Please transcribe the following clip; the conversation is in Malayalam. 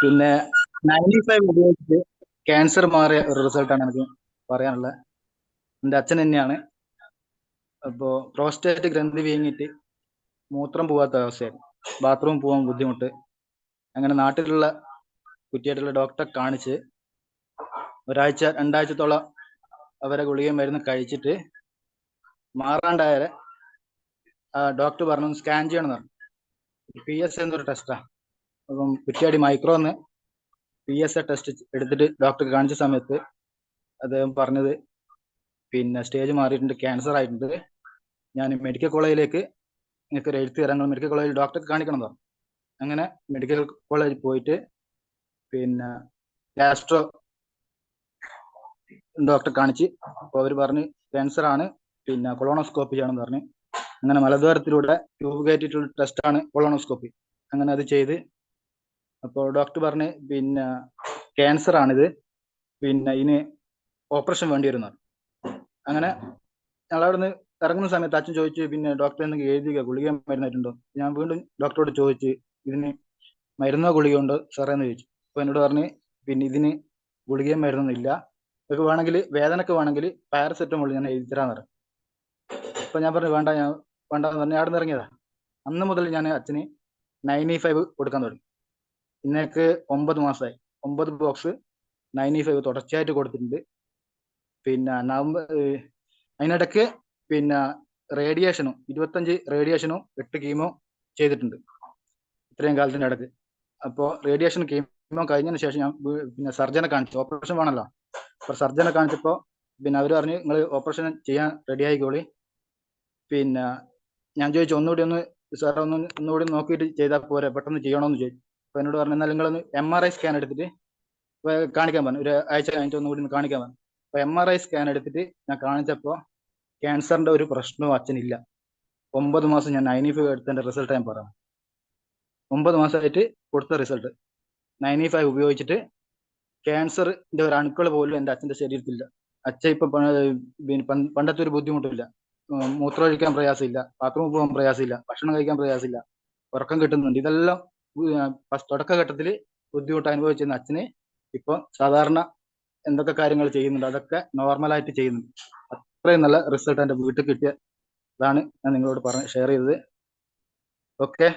പിന്നെ നയന്റി ഫൈവ് ഉപയോഗിച്ചിട്ട് ക്യാൻസർ മാറിയ ഒരു റിസൾട്ടാണ് എനിക്ക് പറയാനുള്ളത്. എന്റെ അച്ഛൻ തന്നെയാണ്. അപ്പോൾ പ്രോസ്റ്റേറ്റ് ഗ്രന്ഥി വീങ്ങിയിട്ട് മൂത്രം പോകാത്ത അവസ്ഥയായിരുന്നു ബാത്റൂം പോകാൻ ബുദ്ധിമുട്ട്. അങ്ങനെ നാട്ടിലുള്ള കുറ്റിയായിട്ടുള്ള ഡോക്ടറെ കാണിച്ച് ഒരാഴ്ച രണ്ടാഴ്ചത്തോളം അവരെ ഗുളികയും മരുന്ന് കഴിച്ചിട്ട് മാറാണ്ടായ ഡോക്ടർ പറഞ്ഞു സ്കാൻ ചെയ്യണമെന്ന് പറഞ്ഞു. പി എസ് എന്നൊരു ടെസ്റ്റാണ് അപ്പം കുറ്റിയാടി മൈക്രോ എന്ന് പി എസ് എ ടെസ്റ്റ് എടുത്തിട്ട് ഡോക്ടർക്ക് കാണിച്ച സമയത്ത് അദ്ദേഹം പറഞ്ഞത് പിന്നെ സ്റ്റേജ് മാറിയിട്ടുണ്ട് ക്യാൻസർ ആയിട്ടുണ്ട്. ഞാൻ മെഡിക്കൽ കോളേജിലേക്ക് നിങ്ങൾക്ക് ഒരു എഴുത്ത് തരാൻ മെഡിക്കൽ കോളേജിൽ ഡോക്ടറെ കാണിക്കണം പറഞ്ഞു. അങ്ങനെ മെഡിക്കൽ കോളേജിൽ പോയിട്ട് പിന്നെ ഗാസ്ട്രോ ഡോക്ടറെ കാണിച്ച് അപ്പോൾ അവർ പറഞ്ഞ് ക്യാൻസർ ആണ് പിന്നെ കൊളോണോസ്കോപ്പി ചെയ്യണമെന്ന് പറഞ്ഞ്. അങ്ങനെ മലദ്വാരത്തിലൂടെ ട്യൂബ് കയറ്റിയിട്ടുള്ള ടെസ്റ്റാണ് കൊളോണോസ്കോപ്പി അങ്ങനെ അത് ചെയ്ത് അപ്പോൾ ഡോക്ടർ പറഞ്ഞ് പിന്നെ ക്യാൻസർ ആണിത്. പിന്നെ ഇതിന് ഓപ്പറേഷൻ വേണ്ടി വരുന്നത് അങ്ങനെ ഞങ്ങളവിടുന്ന് ഇറങ്ങുന്ന സമയത്ത് അച്ഛൻ ചോദിച്ചു പിന്നെ ഡോക്ടർ എന്തെങ്കിലും എഴുതിയ ഗുളിക മരുന്നായിട്ടുണ്ടോ? ഞാൻ വീണ്ടും ഡോക്ടറോട് ചോദിച്ചു ഇതിന് മരുന്നോ ഗുളിക ഉണ്ടോ സാറേ എന്ന് ചോദിച്ചു. അപ്പോൾ എന്നോട് പറഞ്ഞ് പിന്നെ ഇതിന് ഗുളികയും മരുന്നൊന്നും ഇല്ല. നിങ്ങൾക്ക് വേണമെങ്കിൽ വേദനക്ക് വേണമെങ്കിൽ പാരസെറ്റമോൾ ഞാൻ എഴുതി തരാന്ന് പറഞ്ഞു. അപ്പോൾ ഞാൻ പറഞ്ഞു വേണ്ട ഞാൻ വേണ്ട എന്ന് പറഞ്ഞ് അവിടെ നിന്ന് ഇറങ്ങിയതാ. അന്ന് മുതൽ ഞാൻ അച്ഛന് നയന്റി ഫൈവ് കൊടുക്കാൻ തുടങ്ങി. ഇന്നേക്ക് ഒമ്പത് മാസമായി ഒമ്പത് ബോക്സ് നയന്റി ഫൈവ് തുടർച്ചയായിട്ട് കൊടുത്തിട്ടുണ്ട്. പിന്നെ നവംബർ അതിനിടയ്ക്ക് പിന്നെ റേഡിയേഷനും ഇരുപത്തഞ്ച് റേഡിയേഷനും എട്ട് കീമോ ചെയ്തിട്ടുണ്ട് ഇത്രയും കാലത്തിന്റെ ഇടയ്ക്ക്. അപ്പോൾ റേഡിയേഷൻ കീമോ കഴിഞ്ഞതിന് ശേഷം ഞാൻ പിന്നെ സർജനെ കാണിച്ചു. ഓപ്പറേഷൻ വേണമല്ലോ അപ്പോൾ സർജനെ കാണിച്ചപ്പോൾ പിന്നെ അവർ പറഞ്ഞു നിങ്ങൾ ഓപ്പറേഷൻ ചെയ്യാൻ റെഡി ആയിക്കോളി. പിന്നെ ഞാൻ ചോദിച്ചു ഒന്നുകൂടി ഒന്ന് സാർ ഒന്ന് ഒന്നുകൂടി നോക്കിയിട്ട് ചെയ്താൽ പോരെ പെട്ടെന്ന് ചെയ്യണമെന്ന് ചോദിച്ചു അപ്പോൾ എന്നോട് പറഞ്ഞു എന്നാൽ നിങ്ങളൊന്ന് എം ആർ ഐ സ്കാൻ എടുത്തിട്ട് കാണിക്കാൻ പറഞ്ഞു. ഒരു ആഴ്ച കഴിഞ്ഞിട്ട് ഒന്ന് കാണിക്കാൻ പറഞ്ഞു. അപ്പോൾ എം ആർ ഐ സ്കാൻ എടുത്തിട്ട് ഞാൻ കാണിച്ചപ്പോൾ ക്യാൻസറിന്റെ ഒരു പ്രശ്നവും അച്ഛനില്ല. ഒമ്പത് മാസം ഞാൻ നയന്റി എടുത്തതിന്റെ റിസൾട്ട് ഞാൻ പറയാം ഒമ്പത് മാസമായിട്ട് കൊടുത്ത റിസൾട്ട് നയന്റി ഫൈവ് ഉപയോഗിച്ചിട്ട് ക്യാൻസറിന്റെ ഒരു അണുക്കൾ പോലും എന്റെ അച്ഛന്റെ ശരീരത്തിലില്ല. അച്ഛൻ ഇപ്പൊ പണ്ടത്തെ ഒരു ബുദ്ധിമുട്ടില്ല. മൂത്രമൊഴിക്കാൻ പ്രയാസമില്ല. ബാത്റൂമിൽ പോകാൻ പ്രയാസമില്ല. ഭക്ഷണം കഴിക്കാൻ പ്രയാസമില്ല. ഉറക്കം കിട്ടുന്നുണ്ട്. ഇതെല്ലാം തുടക്കഘട്ടത്തിൽ ബുദ്ധിമുട്ട് അനുഭവിച്ചിരുന്ന അച്ഛന് ഇപ്പൊ സാധാരണ എന്തൊക്കെ കാര്യങ്ങൾ ചെയ്യുന്നുണ്ട് അതൊക്കെ നോർമലായിട്ട് ചെയ്യുന്നുണ്ട് അത്രയും നല്ല റിസൾട്ട് എന്റെ വീട്ടിൽ കിട്ടിയ അതാണ് ഞാൻ നിങ്ങളോട് പറഞ്ഞ ഷെയർ ചെയ്തത്. ഓക്കെ